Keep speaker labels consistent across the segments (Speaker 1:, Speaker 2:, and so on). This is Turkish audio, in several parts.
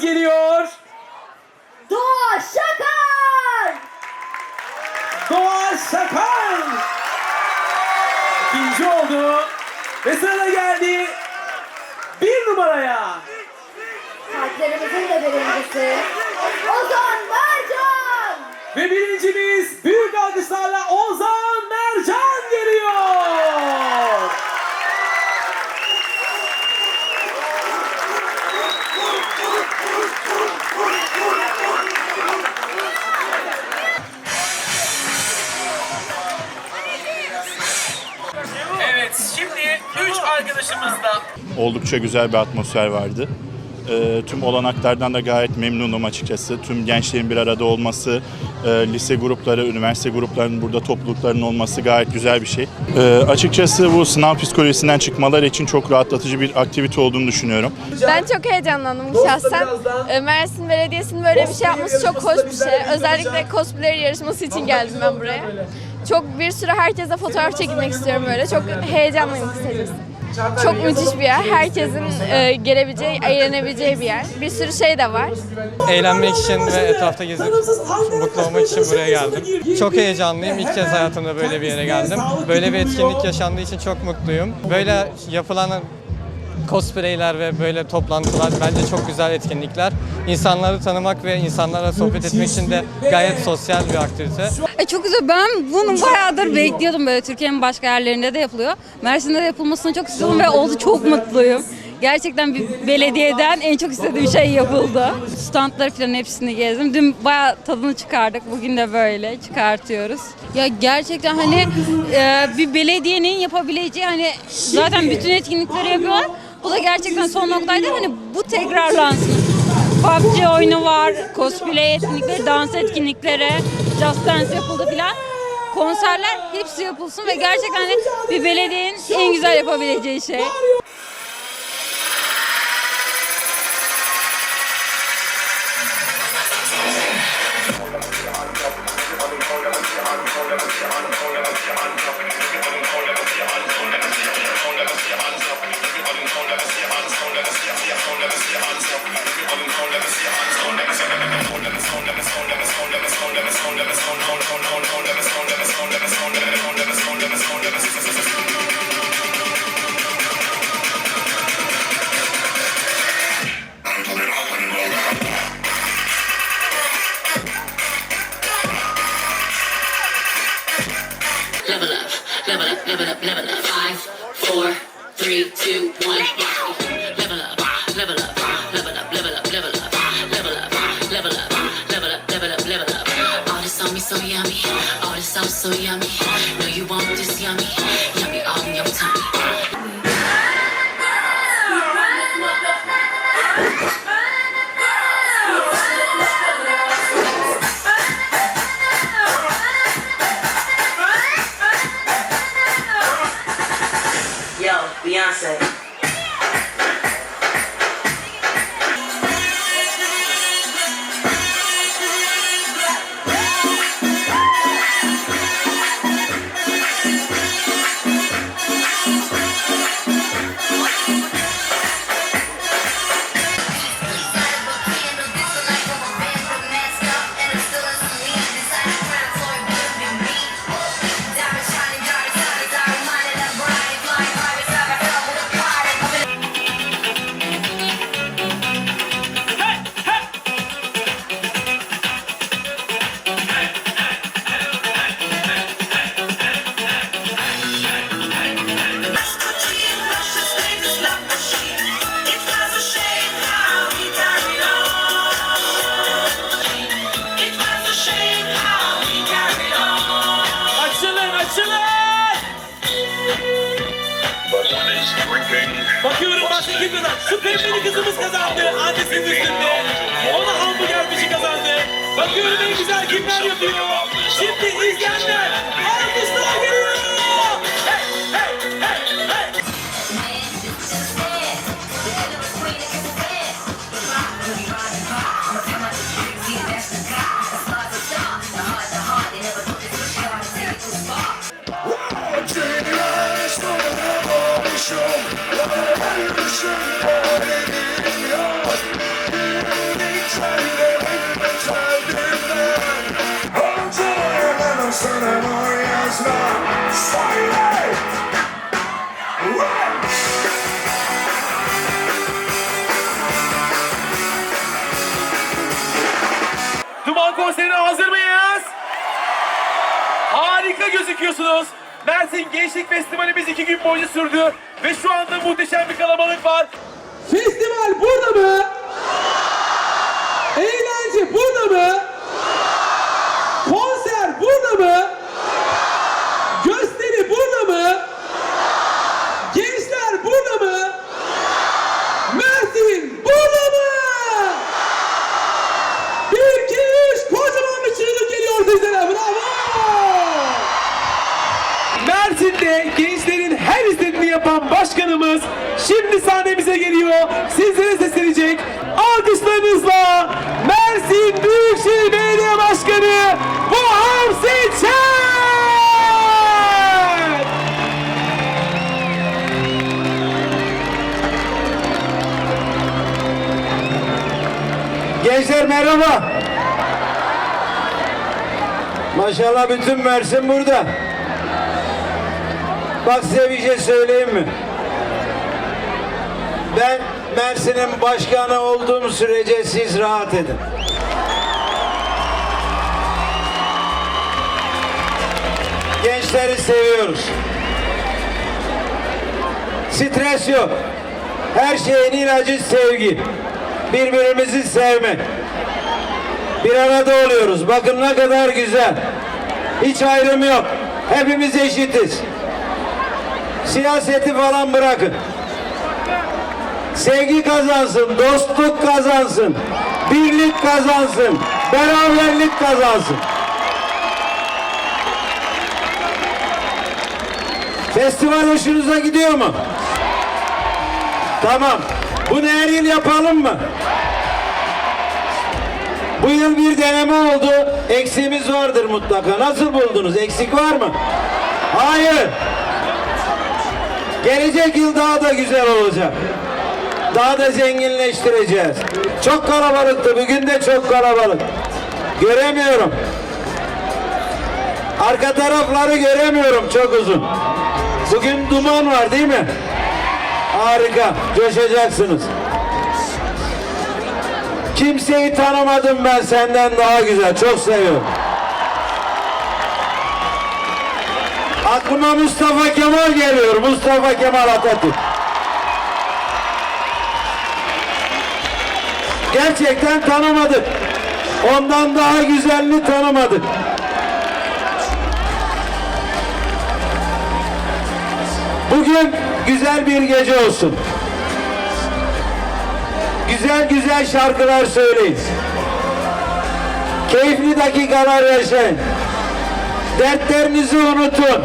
Speaker 1: geliyor.
Speaker 2: Doğa Şakar!
Speaker 1: Doğan Şakal. İkinci oldu. Ve sırada geldi bir numaraya.
Speaker 2: Kalplerimizin de birincisi Ozan Mercan!
Speaker 1: Ve birincimiz büyük alkışlarla Ozan Mercan
Speaker 3: Oldukça güzel bir atmosfer vardı. Ee, tüm olanaklardan da gayet memnunum açıkçası. Tüm gençlerin bir arada olması, e, lise grupları, üniversite gruplarının burada topluluklarının olması gayet güzel bir şey. Ee, açıkçası bu sınav psikolojisinden çıkmaları için çok rahatlatıcı bir aktivite olduğunu düşünüyorum.
Speaker 4: Ben çok heyecanlandım şahsen. Ee, Mersin Belediyesi'nin böyle bir şey yapması çok hoş bir şey. Özellikle cosplay yarışması için geldim ben buraya. Çok bir sürü herkese fotoğraf çekilmek istiyorum böyle. Çok heyecanlıyım kısacası. Çok müthiş bir yer. Herkesin e, gelebileceği, eğlenebileceği bir yer. Bir sürü şey de var.
Speaker 5: eğlenmek için ve etrafta gezip mutlu olmak için buraya geldim. Çok heyecanlıyım. İlk kez hayatımda böyle bir yere geldim. Böyle bir etkinlik yaşandığı için çok mutluyum. Böyle yapılan cosplayler ve böyle toplantılar bence çok güzel etkinlikler. İnsanları tanımak ve insanlarla sohbet etmek için de gayet sosyal bir aktivite.
Speaker 6: E çok güzel. Ben bunu bayağıdır bekliyordum böyle Türkiye'nin başka yerlerinde de yapılıyor. Mersin'de de yapılmasını çok istiyordum ve oldu çok mutluyum. Gerçekten bir belediyeden en çok istediğim şey yapıldı. Standları falan hepsini gezdim. Dün bayağı tadını çıkardık. Bugün de böyle çıkartıyoruz. Ya gerçekten hani e, bir belediyenin yapabileceği hani zaten bütün etkinlikleri yapıyorlar. Bu da gerçekten son noktaydı. Hani bu tekrarlansın. PUBG oyunu var, cosplay etkinlikleri, dans etkinlikleri, Just Dance yapıldı filan. Konserler hepsi yapılsın ve gerçekten hani bir belediyenin en güzel yapabileceği şey.
Speaker 7: So yummy. You want this yummy, yummy all in your tummy.
Speaker 8: Yo, Beyonce.
Speaker 1: Bakıyorum başka kim kazandı? Şu kızımız kazandı. Annesinin üstünde. O da hamburger pişi kazandı. Bakıyorum en güzel kimler yapıyor. Şimdi izleyenler alkışlar geliyor. Duman konserine hazır mıyız? Harika gözüküyorsunuz. Mersin Gençlik Festivalimiz iki gün boyunca sürdü ve şu anda muhteşem bir kalabalık var. Festival burada mı? Eğlence burada mı? Konser burada mı? Gösteri burada mı? Gençler burada mı? Mersin burada mı? Bir, iki, üç. Kocaman bir çığlık geliyor sizlere. Bravo. Mersin'de gençlerin her istediğini yapan başkanımız şimdi sahnemize geliyor. Sizlere seslenecek. Alkışlarınızla Mersin Büyükşehir Belediye Başkanı Vahap Seçer.
Speaker 8: Gençler merhaba. Maşallah bütün Mersin burada. Bak size bir şey söyleyeyim mi? Ben Mersin'in başkanı olduğum sürece siz rahat edin. Gençleri seviyoruz. Stres yok. Her şeyin ilacı sevgi. Birbirimizi sevmek. Bir arada oluyoruz. Bakın ne kadar güzel. Hiç ayrım yok. Hepimiz eşitiz. Siyaseti falan bırakın. Sevgi kazansın, dostluk kazansın, birlik kazansın, beraberlik kazansın. Festival hoşunuza gidiyor mu? Tamam. Bunu her yıl yapalım mı? Bu yıl bir deneme oldu. Eksiğimiz vardır mutlaka. Nasıl buldunuz? Eksik var mı? Hayır. Gelecek yıl daha da güzel olacak. Daha da zenginleştireceğiz. Çok kalabalıktı. Bugün de çok kalabalık. Göremiyorum. Arka tarafları göremiyorum çok uzun. Bugün duman var değil mi? Harika. Coşacaksınız. Kimseyi tanımadım ben senden daha güzel. Çok seviyorum. Aklıma Mustafa Kemal geliyor. Mustafa Kemal Atatürk. Gerçekten tanımadık. Ondan daha güzelini tanımadık. Bugün güzel bir gece olsun. Güzel güzel şarkılar söyleyin. Keyifli dakikalar yaşayın. Dertlerinizi unutun.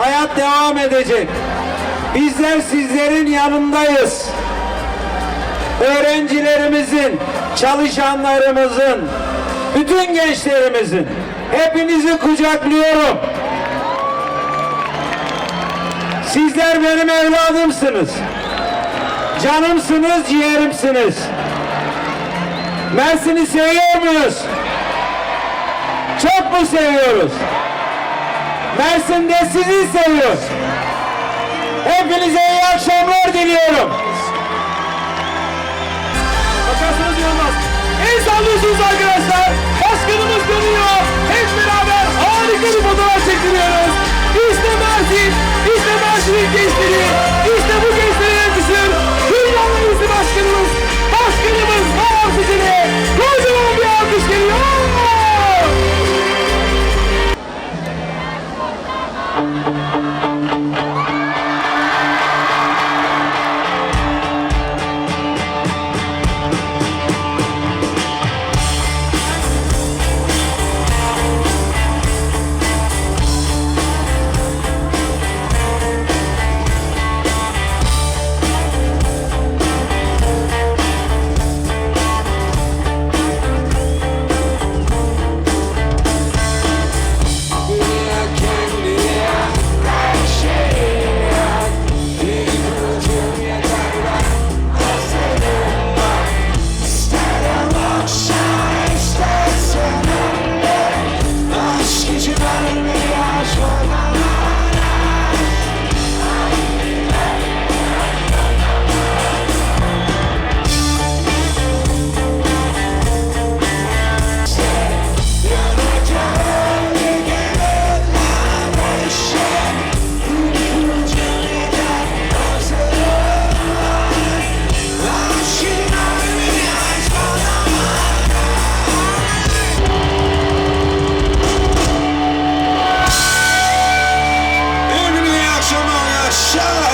Speaker 8: Hayat devam edecek. Bizler sizlerin yanındayız. Öğrencilerimizin, çalışanlarımızın, bütün gençlerimizin hepinizi kucaklıyorum. Sizler benim evladımsınız. Canımsınız, ciğerimsiniz. Mersin'i seviyor muyuz? Çok mu seviyoruz? Mersin de sizi seviyor. Hepinize iyi akşamlar diliyorum.
Speaker 1: Sallıyorsunuz arkadaşlar. Başkanımız dönüyor. Hep beraber harika bir fotoğraf çektiriyoruz. İşte Mersin, işte Mersin'in gençleri. shine.